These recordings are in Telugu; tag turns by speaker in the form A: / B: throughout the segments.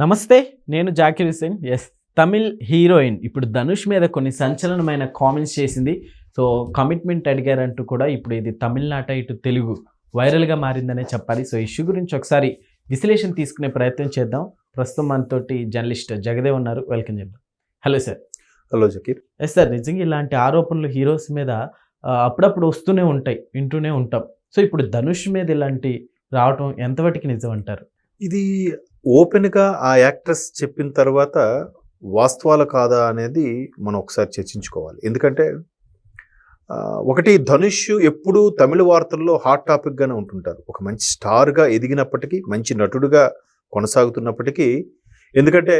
A: నమస్తే నేను జాకిర్ హుసేన్ ఎస్ తమిళ్ హీరోయిన్. ఇప్పుడు ధనుష్ మీద కొన్ని సంచలనమైన కామెంట్స్ చేసింది. సో కమిట్మెంట్ అడిగారంటూ కూడా ఇప్పుడు ఇది తమిళనాట ఇటు తెలుగు వైరల్గా మారిందనే చెప్పాలి. సో ఇష్యూ గురించి ఒకసారి విశ్లేషణ తీసుకునే ప్రయత్నం చేద్దాం. ప్రస్తుతం మనతోటి జర్నలిస్ట్ జగదేవ్ ఉన్నారు. వెల్కమ్ చేద్దాం hello sir
B: hello Zakir.
A: Yes sir నిజంగా ఇలాంటి ఆరోపణలు హీరోస్ మీద అప్పుడప్పుడు వస్తూనే ఉంటాయి వింటూనే ఉంటాం. సో ఇప్పుడు ధనుష్ మీద ఇలాంటి రావటం ఎంతవరకు నిజం అంటారు?
B: ఇది ఓపెన్గా ఆ యాక్ట్రెస్ చెప్పిన తర్వాత వాస్తవాలు కాదా అనేది మనం ఒకసారి చర్చించుకోవాలి. ఎందుకంటే ఒకటి ధనుష్ ఎప్పుడూ తమిళ వార్తల్లో హాట్ టాపిక్గానే ఉంటుంటారు. ఒక మంచి స్టార్గా ఎదిగినప్పటికీ మంచి నటుడుగా కొనసాగుతున్నప్పటికీ ఎందుకంటే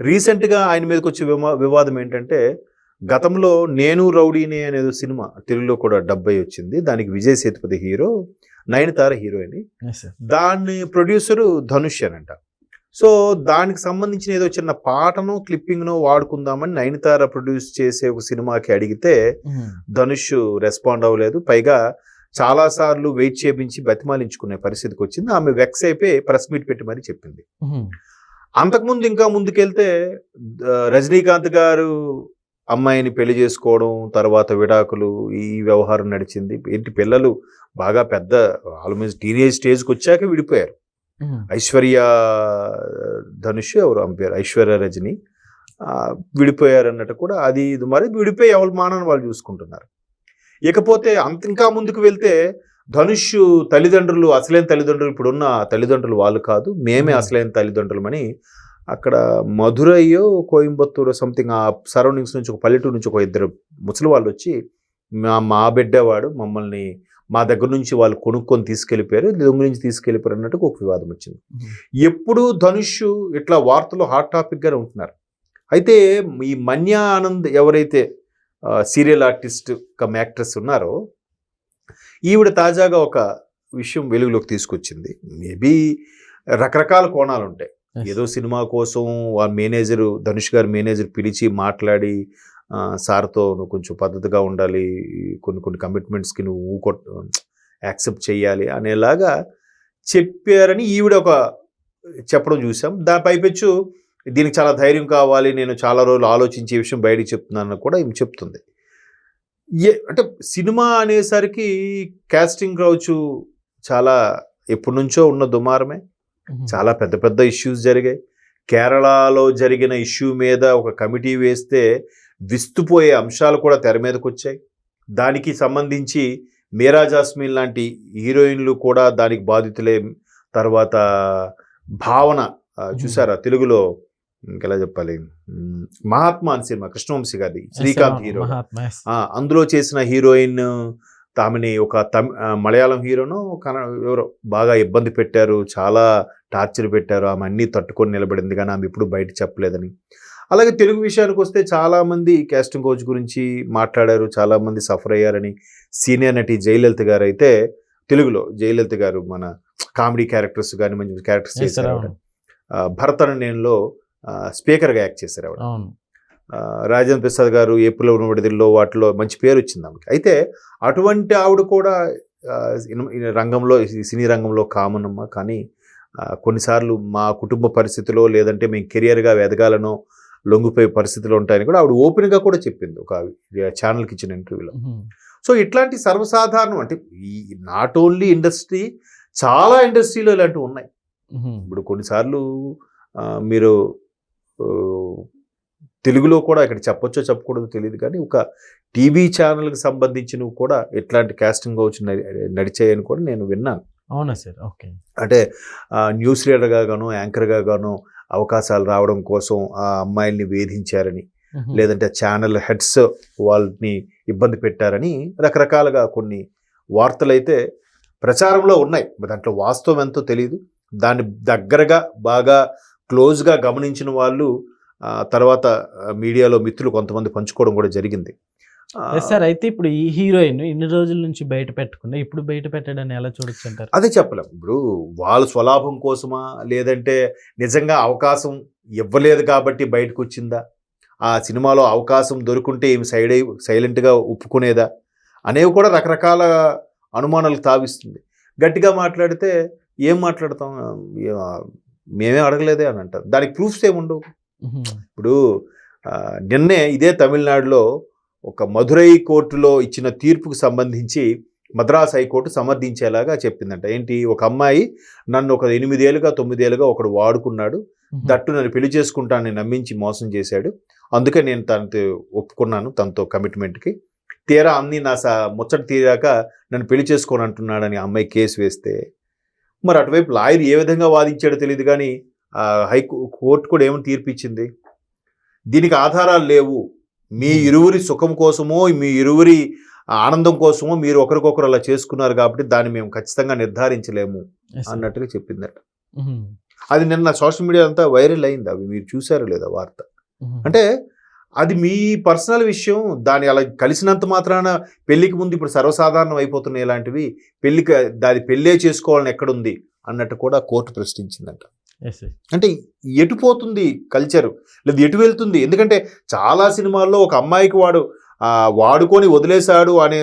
B: రీసెంట్గా ఆయన మీదకి వచ్చే వివా వివాదం ఏంటంటే గతంలో నేను రౌడీని అనేది సినిమా తెలుగులో కూడా డబ్బై వచ్చింది. దానికి విజయ్ సేతుపతి హీరో నయనతార హీరోయిన్. దాన్ని ప్రొడ్యూసరు ధనుష్ అనంట. సో దానికి సంబంధించిన ఏదో చిన్న పాటను క్లిప్పింగ్ను వాడుకుందామని నయనతార ప్రొడ్యూస్ చేసే ఒక సినిమాకి అడిగితే ధనుష్ రెస్పాండ్ అవ్వలేదు. పైగా చాలాసార్లు వెయిట్ చేపించి బతిమాలించుకునే పరిస్థితికి వచ్చింది. ఆమె వెక్స్ అయిపోయి ప్రెస్ మీట్ పెట్టి మరీ చెప్పింది. అంతకుముందు ఇంకా ముందుకెళ్తే రజనీకాంత్ గారు అమ్మాయిని పెళ్ళి చేసుకోవడం తర్వాత విడాకులు ఈ వ్యవహారం నడిచింది. ఏంటి పిల్లలు బాగా పెద్ద ఆల్మోస్ట్ టీనేజ్ స్టేజ్కి వచ్చాక విడిపోయారు. ఐశ్వర్య ధనుష్ ఎవరు? ఆమె పేరు ఐశ్వర్య రజని. ఆ, విడిపోయారు అన్నట్టు కూడా అది ఇది మరి విడిపోయి ఎవరి మానని వాళ్ళు చూసుకుంటున్నారు. ఇకపోతే అంత ఇంకా ముందుకు వెళ్తే ధనుష్ తల్లిదండ్రులు అసలైన తల్లిదండ్రులు ఇప్పుడున్న తల్లిదండ్రులు వాళ్ళు కాదు మేమే
A: Hmm.
B: అసలైన తల్లిదండ్రులమని అక్కడ మధురయ్యో కోయంబత్తూరు సంథింగ్ ఆ సరౌండింగ్స్ నుంచి ఒక పల్లెటూరు నుంచి ఒక ఇద్దరు ముసలి వాళ్ళు వచ్చి మా మా బిడ్డవాడు మమ్మల్ని మా దగ్గర నుంచి వాళ్ళు కొనుక్కొని తీసుకెళ్ళిపోయారు దొంగ నుంచి తీసుకెళ్ళిపోయారు అన్నట్టు ఒక వివాదం వచ్చింది. ఎప్పుడు ధనుష్ ఇట్లా వార్తలు హాట్ టాపిక్గానే ఉంటున్నారు. అయితే ఈ మన్యా ఆనంద్ ఎవరైతే సీరియల్ ఆర్టిస్ట్ కమ్ యాక్ట్రెస్ ఉన్నారో ఈవిడ తాజాగా ఒక విషయం వెలుగులోకి తీసుకొచ్చింది. మేబీ రకరకాల కోణాలు ఉంటాయి. ఏదో సినిమా కోసం ఆ మేనేజరు ధనుష్ గారి మేనేజర్ పిలిచి మాట్లాడి సార్తో నువ్వు కొంచెం పద్ధతిగా ఉండాలి కొన్ని కొన్ని కమిట్మెంట్స్కి నువ్వు ఊకొట్ యాక్సెప్ట్ చేయాలి అనేలాగా చెప్పారని ఈవిడ ఒక చెప్పడం చూసాం. దాని పైపెచ్చు దీనికి చాలా ధైర్యం కావాలి నేను చాలా రోజులు ఆలోచించే విషయం బయటికి చెప్తున్నాను కూడా ఈమె చెప్తుంది. ఏ అంటే సినిమా అనేసరికి కాస్టింగ్ కావచ్చు చాలా ఎప్పటి నుంచో ఉన్న దుమారమే. చాలా పెద్ద పెద్ద ఇష్యూస్ జరిగాయి. కేరళలో జరిగిన ఇష్యూ మీద ఒక కమిటీ వేస్తే విస్తుపోయే అంశాలు కూడా తెర మీదకి వచ్చాయి దానికి సంబంధించి మీరా జాస్మిన్ లాంటి హీరోయిన్లు కూడా దానికి బాధితులే. తర్వాత భావన చూసారా? తెలుగులో ఇంకెలా చెప్పాలి? మహాత్మా అని సినిమా కృష్ణవంశీ గారి శ్రీకాంత్ హీరో అందులో చేసిన హీరోయిన్ ఆమెని ఒక తమి మలయాళం హీరోను కన ఎవరో బాగా ఇబ్బంది పెట్టారు చాలా టార్చర్ పెట్టారు ఆమె అన్నీ తట్టుకొని నిలబడింది కానీ ఆమె ఇప్పుడు బయట చెప్పలేదని. అలాగే తెలుగు విషయానికి వస్తే చాలామంది కాస్టింగ్ కోచ్ గురించి మాట్లాడారు చాలామంది సఫర్ అయ్యారని సీనియర్ నటి జయలలిత గారు అయితే తెలుగులో జయలలిత గారు మన కామెడీ క్యారెక్టర్స్ కానీ మంచి క్యారెక్టర్స్ చేశారు భరతన నేనులో స్పీకర్గా యాక్ట్ చేశారు ఆవిడ రాజేంద్ర ప్రసాద్ గారు ఏపులో ఉన్న విడుదలలో వాటిలో మంచి పేరు వచ్చింది ఆమెకి. అయితే అటువంటి ఆవిడ కూడా రంగంలో సినీ రంగంలో కామన్ అమ్మ కానీ కొన్నిసార్లు మా కుటుంబ పరిస్థితిలో లేదంటే మేము కెరియర్గా ఎదగాలనో లొంగిపోయే పరిస్థితులు ఉంటాయని కూడా ఆవిడ ఓపెన్గా కూడా చెప్పింది ఒక ఛానల్కి ఇచ్చిన ఇంటర్వ్యూలో. సో ఇట్లాంటి సర్వసాధారణం అంటే ఈ నాట్ ఓన్లీ ఇండస్ట్రీ చాలా ఇండస్ట్రీలో ఇలాంటివి ఉన్నాయి. ఇప్పుడు కొన్నిసార్లు మీరు తెలుగులో కూడా ఇక్కడ చెప్పొచ్చో చెప్పకూడదో తెలియదు కానీ ఒక టీవీ ఛానల్కి సంబంధించినవి కూడా ఎట్లాంటి కాస్టింగ్ కావచ్చు నడిచాయని కూడా నేను విన్నాను.
A: అవునా సార్? ఓకే.
B: అంటే న్యూస్ రీడర్గా గాను యాంకర్గా గాను అవకాశాలు రావడం కోసం ఆ అమ్మాయిల్ని వేధించారని లేదంటే ఛానల్ హెడ్స్ వాళ్ళని ఇబ్బంది పెట్టారని రకరకాలుగా కొన్ని వార్తలు అయితే ప్రచారంలో ఉన్నాయి. దాంట్లో వాస్తవం ఎంతో తెలియదు దాన్ని దగ్గరగా బాగా క్లోజ్గా గమనించిన వాళ్ళు తర్వాత మీడియాలో మిత్రులు కొంతమంది పంచుకోవడం కూడా జరిగింది.
A: సార్ అయితే ఇప్పుడు ఈ హీరోయిన్ ఇన్ని రోజుల నుంచి బయట పెట్టకుండా ఇప్పుడు బయట పెట్టడాన్ని ఎలా చూడొచ్చు అంటారు?
B: అదే చెప్పలేం. ఇప్పుడు వాళ్ళ స్వలాభం కోసమా? లేదంటే నిజంగా అవకాశం ఇవ్వలేదు కాబట్టి బయటకు వచ్చిందా ఆ సినిమాలో అవకాశం దొరుకుంటే ఏమి సైడ్ అయి సైలెంట్గా ఒప్పుకునేదా? అనేవి కూడా రకరకాల అనుమానాలు తావిస్తుంది. గట్టిగా మాట్లాడితే ఏం మాట్లాడతాం? మేమే అడగలేదే అని అంటారు. దానికి ప్రూఫ్స్ ఏముండవు. ఇప్పుడు నిన్నే ఇదే తమిళనాడులో ఒక మధురై కోర్టులో ఇచ్చిన తీర్పుకు సంబంధించి మద్రాస్ హైకోర్టు సమర్థించేలాగా చెప్పిందంట. ఏంటి? ఒక అమ్మాయి నన్ను ఒక ఎనిమిదేళ్ళుగా తొమ్మిదేళ్ళుగా ఒకడు వాడుకున్నాడు. దట్టు నన్ను పెళ్ళి చేసుకుంటానని నమ్మించి మోసం చేశాడు. అందుకే నేను తనతో ఒప్పుకున్నాను తనతో కమిట్మెంట్కి. తీరా అన్ని నా స ముచ్చట తీరాక నన్ను పెళ్ళి చేసుకోని అంటున్నాడని అమ్మాయి కేసు వేస్తే. మరి అటువైపు లాయర్ ఏ విధంగా వాదించాడో తెలియదు కానీ ఆ హైకో కోర్టు కూడా ఏమని తీర్పిచ్చింది? దీనికి ఆధారాలు లేవు. మీ ఇరువురి సుఖం కోసమో మీ ఇరువురి ఆనందం కోసమో మీరు ఒకరికొకరు అలా చేసుకున్నారు కాబట్టి దాన్ని మేము ఖచ్చితంగా నిర్ధారించలేము. అన్నట్టుగా చెప్పిందట. అది నిన్న సోషల్ మీడియా అంతా వైరల్ అయింది అవి మీరు చూసారో లేదా వార్త. అంటే అది మీ పర్సనల్ విషయం దాని అలా కలిసినంత మాత్రాన పెళ్ళికి ముందు ఇప్పుడు సర్వసాధారణం అయిపోతున్నాయి ఇలాంటివి పెళ్ళికి దాని పెళ్ళే చేసుకోవాలని ఎక్కడుంది అన్నట్టు కూడా కోర్టు ప్రశ్నించిందంట. అంటే ఎటు పోతుంది కల్చర్ లేదా ఎటు వెళ్తుంది ఎందుకంటే చాలా సినిమాల్లో ఒక అమ్మాయికి వాడు వాడుకొని వదిలేశాడు అనే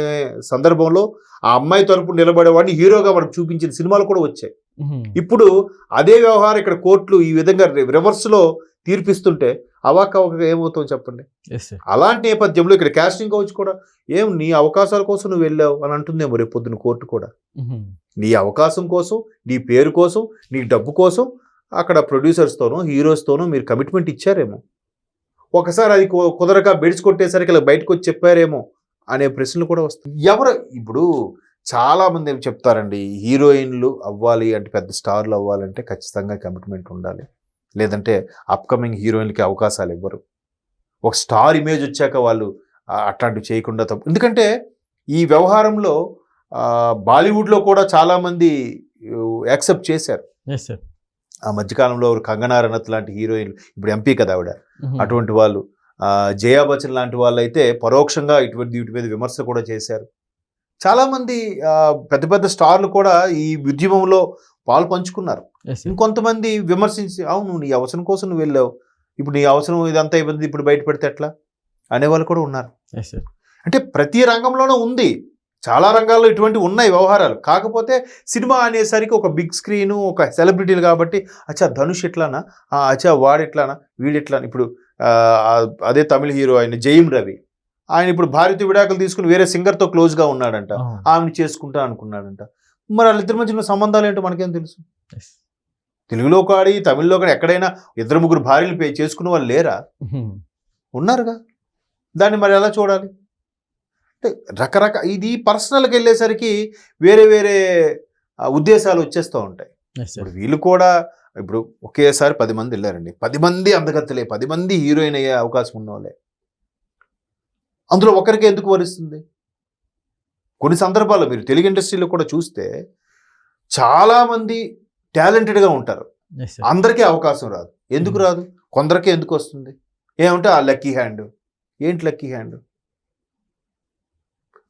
B: సందర్భంలో ఆ అమ్మాయి తరపు నిలబడేవాడిని హీరోగా మనకు చూపించిన సినిమాలు కూడా వచ్చాయి. ఇప్పుడు అదే వ్యవహారం ఇక్కడ కోర్టులు ఈ విధంగా రివర్స్లో తీర్పిస్తుంటే అవాకవక ఏమవుతావు చెప్పండి. అలాంటి నేపథ్యంలో ఇక్కడ కాస్టింగ్ కౌచ్ కూడా ఏం నీ అవకాశాల కోసం నువ్వు వెళ్ళావు అని అంటుందేమో రేపు పొద్దున కోర్టు కూడా. నీ అవకాశం కోసం నీ పేరు కోసం నీ డబ్బు కోసం అక్కడ ప్రొడ్యూసర్స్తోనో హీరోస్తోనో మీరు కమిట్మెంట్ ఇచ్చారేమో. ఒకసారి అది కుదరక బెడ్స్ కొట్టేసరికి ఇలా బయటకు వచ్చి చెప్పారేమో అనే ప్రశ్నలు కూడా వస్తాయి. ఎవరు ఇప్పుడు చాలామంది ఏం చెప్తారండి హీరోయిన్లు అవ్వాలి అంటే పెద్ద స్టార్లు అవ్వాలంటే ఖచ్చితంగా కమిట్మెంట్ ఉండాలి. లేదంటే అప్కమింగ్ హీరోయిన్లకి అవకాశాలు ఇవ్వరు. ఒక స్టార్ ఇమేజ్ వచ్చాక వాళ్ళు అట్లాంటివి చేయకుండా తప్పు. ఎందుకంటే ఈ వ్యవహారంలో బాలీవుడ్లో కూడా చాలామంది యాక్సెప్ట్ చేశారు.
A: Yes.
B: ఆ మధ్యకాలంలో కంగనా రనత్ లాంటి హీరోయిన్లు ఇప్పుడు ఎంపీ కదా ఆవిడ. అటువంటి వాళ్ళు. ఆ, జయా బచ్చన్ లాంటి వాళ్ళు అయితే పరోక్షంగా ఇటువంటి వీటి మీద విమర్శలు కూడా చేశారు. చాలామంది పెద్ద పెద్ద స్టార్లు కూడా ఈ ఉద్యమంలో పాలు పంచుకున్నారు. ఇంకొంతమంది విమర్శించి అవును నీ అవసరం కోసం నువ్వు వెళ్ళావు. ఇప్పుడు నీ అవసరం ఇదంతా ఇబ్బంది ఇప్పుడు బయట పెడితే ఎట్లా? అనేవాళ్ళు కూడా ఉన్నారు. అంటే ప్రతి రంగంలోనూ ఉంది. చాలా రంగాల్లో ఇటువంటి ఉన్నాయి వ్యవహారాలు. కాకపోతే సినిమా అనేసరికి ఒక బిగ్ స్క్రీను ఒక సెలబ్రిటీలు కాబట్టి అచ్చా ధనుష్ ఎట్లానా? ఆ, అచ్చా వాడెట్లానా వీడెట్లానా ఇప్పుడు అదే తమిళ హీరో ఆయన జయం రవి. ఆయన ఇప్పుడు భారతీయ విడాకులు తీసుకుని వేరే సింగర్తో క్లోజ్గా ఉన్నాడంట. ఆమెను చేసుకుంటా అనుకున్నాడంట. మరి వాళ్ళిద్దరి మధ్య ఉన్న సంబంధాలు ఏంటో మనకేం తెలుసు. తెలుగులో కాడి తమిళ్ళో కానీ ఎక్కడైనా ఇద్దరు ముగ్గురు భార్యలు పే చేసుకునే వాళ్ళు లేరా. ఉన్నారుగా? దాన్ని మరి ఎలా చూడాలి? అంటే రకరకాల ఇది పర్సనల్కి వెళ్ళేసరికి వేరే వేరే ఉద్దేశాలు వచ్చేస్తూ ఉంటాయి. ఇప్పుడు వీళ్ళు కూడా ఇప్పుడు ఒకేసారి పది మంది వెళ్ళారండి. పది మంది అందగత్తలే పది మంది హీరోయిన్ అయ్యే అవకాశం ఉన్న వాళ్ళే అందులో ఒకరికి ఎందుకు వరిస్తుంది? కొన్ని సందర్భాల్లో మీరు తెలుగు ఇండస్ట్రీలో కూడా చూస్తే చాలామంది టాలెంటెడ్గా ఉంటారు. అందరికీ అవకాశం రాదు. ఎందుకు
A: Hmm.
B: రాదు? కొందరికే ఎందుకు వస్తుంది? ఏమంటే ఆ లక్కీ హ్యాండ్. ఏంటి లక్కీ హ్యాండ్?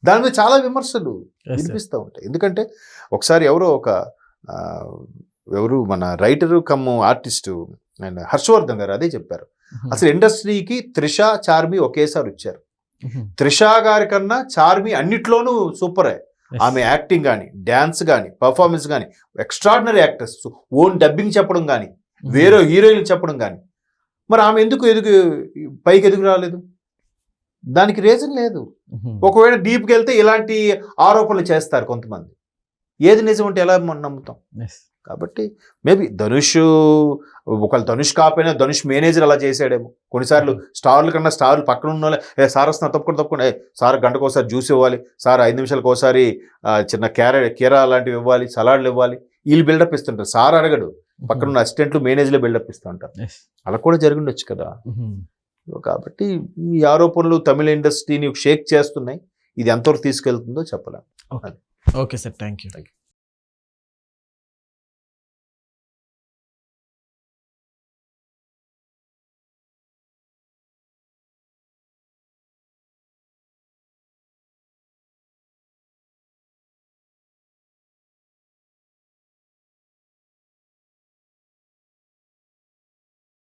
B: దాని మీద చాలా విమర్శలు. వినిపిస్తూ ఉంటాయి ఎందుకంటే ఒకసారి ఎవరో ఒక ఎవరు మన రైటరు కమ్ ఆర్టిస్టు ఆయన హర్షవర్ధన్ గారు అదే చెప్పారు. అసలు ఇండస్ట్రీకి త్రిష చార్మి ఒకేసారి వచ్చారు. త్రిష గారి కన్నా చార్మి అన్నిట్లోనూ సూపరే. ఆమె యాక్టింగ్ కానీ డ్యాన్స్ కానీ పర్ఫార్మెన్స్ కానీ ఎక్స్ట్రాడినరీ యాక్టర్స్ ఓన్ డబ్బింగ్ చెప్పడం కానీ. వేరే హీరోయిన్ చెప్పడం కానీ మరి ఆమె ఎందుకు ఎదుగు పైకి ఎదుగు రాలేదు దానికి రీజన్ లేదు. ఒకవేళ డీప్కి వెళ్తే ఇలాంటి ఆరోపణలు చేస్తారు కొంతమంది. ఏది నిజం అంటే ఎలా మనం నమ్ముతాం. కాబట్టి మేబీ ధనుష్ ఒకవేళ ధనుష్ కాకపోయినా ధనుష్ మేనేజర్ అలా చేసాడేమో కొన్నిసార్లు స్టార్ల కన్నా స్టార్లు పక్కన ఉన్న వాళ్ళే, ఏ సార్ వస్తున్నా తప్పకుండా తప్పకుండా ఏ సార్ గంటకు ఒకసారి జ్యూస్ ఇవ్వాలి సార్ ఐదు నిమిషాలకు ఒకసారి చిన్న క్యారెట్ కీరా లాంటివి ఇవ్వాలి సలాడ్లు ఇవ్వాలి. వీళ్ళు బిల్డప్ ఇస్తుంటారు. సార్ అడగడు. పక్కన ఉన్న అసిస్టెంట్లు మేనేజర్లు బిల్డప్ ఇస్తూ ఉంటారు.
A: Yes.
B: అలా కూడా జరిగిండొచ్చు కదా. కాబట్టి ఈ ఆరోపణలు తమిళ ఇండస్ట్రీని షేక్ చేస్తున్నాయి. ఇది ఎంతవరకు తీసుకెళ్తుందో చెప్పలేం.
A: Okay. Sir thank you
B: Thank you.